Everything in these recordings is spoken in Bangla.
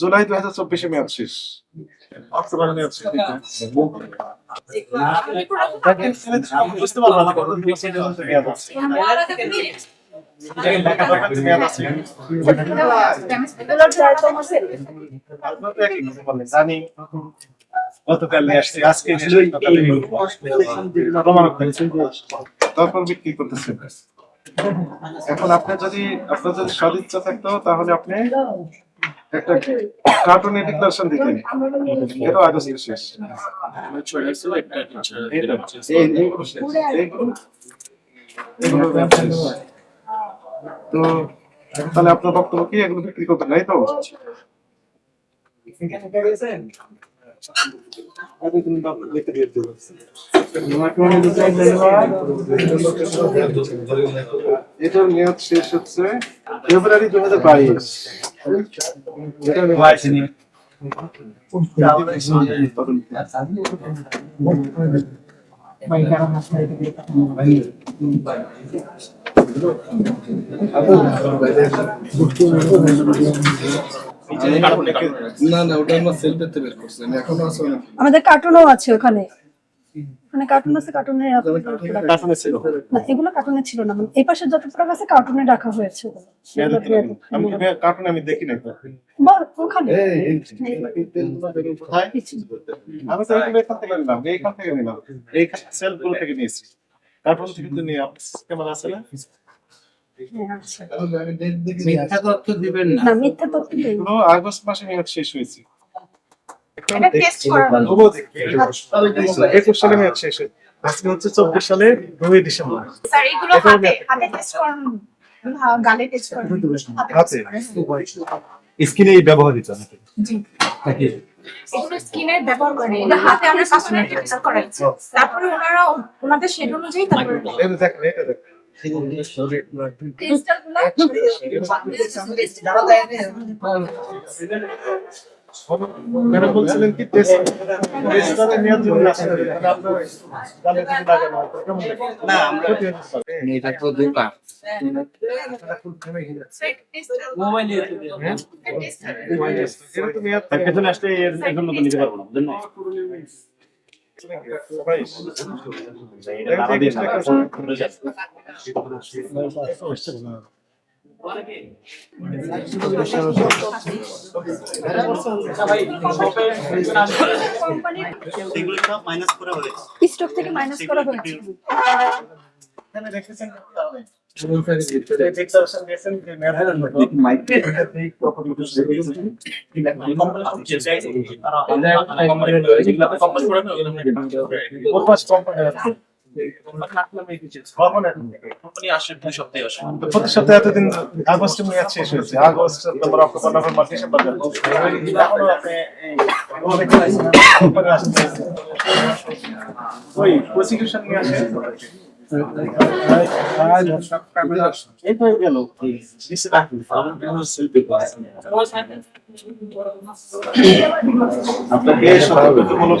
জুলাই দুই হাজার চব্বিশে মেয়াদ শেষ। অক্টোবর মেয়াদ শেষ। বুঝতে বললেন, জানি গতকাল নিয়ে আসছি আজকে। তারপর বিক্রি করতেছে। এখন আপনার যদি আপনার যদি সদিচ্ছা থাকতো তাহলে আপনি একটা কার্টুনে ডিক্লারেশন দিতেন। এটাও আগস্টে শেষ। তো তাহলে আপনার বক্তব্য কি? এগুলো বিক্রি করবেন নাই তো? এটার মেয়াদ শেষ হচ্ছে ফেব্রুয়ারি দু হাজার বাইশ। আমাদের কার্টুনও আছে ওখানে। মানে কার্টুন আছে কার্টুনে কার্টুনে ছিল। না এগুলো কার্টুনে ছিল না। মানে এই পাশে যত প্রোডাক্ট আছে কার্টুনে রাখা হয়েছে। ওগুলো। মেয়াদে ছিল। আমি কার্টুনে আমি দেখি নাই ওখানে। আমি তো এখান থেকে নিলাম এইখান থেকে নিলাম। এইখান সেলফ থেকে নিয়েছি। কার্টুন থেকে তো নিয়ে ক্যামেরা আছে না? হ্যাঁ, আছে। আমি ডেট দেখে মিথ্যা তথ্য দিবেন না। না মিথ্যা তথ্য আগস্ট মাসে মেয়াদ শেষ হয়েছে এটা টেস্ট করা হলো। তবুও দেখি। একুশ সালে মেয়াদ শেষ। আজকে হচ্ছে চব্বিশ সালে দুই ডিসেম্বর। নাকি? এগুলো স্কিনের ব্যবহার করে। এটা হাতে আমরা কাস্টমার টেস্ট করাই তারপরে ওনারা ওনাদের শেড অনুযায়ী তারপরে এটা দেখেন এটা দেখেন ম্যাডাম বলছিলেন কি। এটা তো দোকান এটা স্টক থেকে মাইনাস করা হয়েছে। এখানে প্রতি সপ্তাহে এতদিন আগস্টে মেয়াদ শেষ হয়েছে। আগস্ট অক্টোবর নভেম্বর ডিসেম্বর ওই প্রসিকিউশন নিয়ে আসে এই তো আপনাকে সতর্কতামূলক।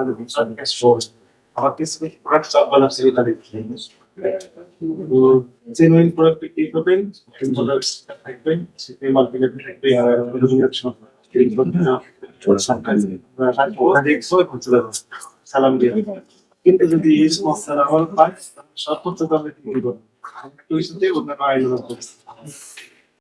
আমি দেখলাম এগুলো গায়ে একটু লেবেল দেওয়া তার এই দুনিয়ার ভিতরে গেমার জন্য এগুলো আপনাদের প্রকৃততেই কে বা কারা একটু দেয় তাদের বিশ্বাস সোর্স আমার কিছু প্রোডাক্ট সব বানাচ্ছে এটা দেখি জেনুইন প্রোডাক্ট বিক্রি করবেন প্রোডাক্টস থাকবেন সেই মার্কেটে থাকবে আর সালাম দিয়ে কিন্তু যদি এই সমস্যার আমার পায় সর্বোচ্চ দামে বিক্রি করবেন তুই সাথে অন্যান্য আইন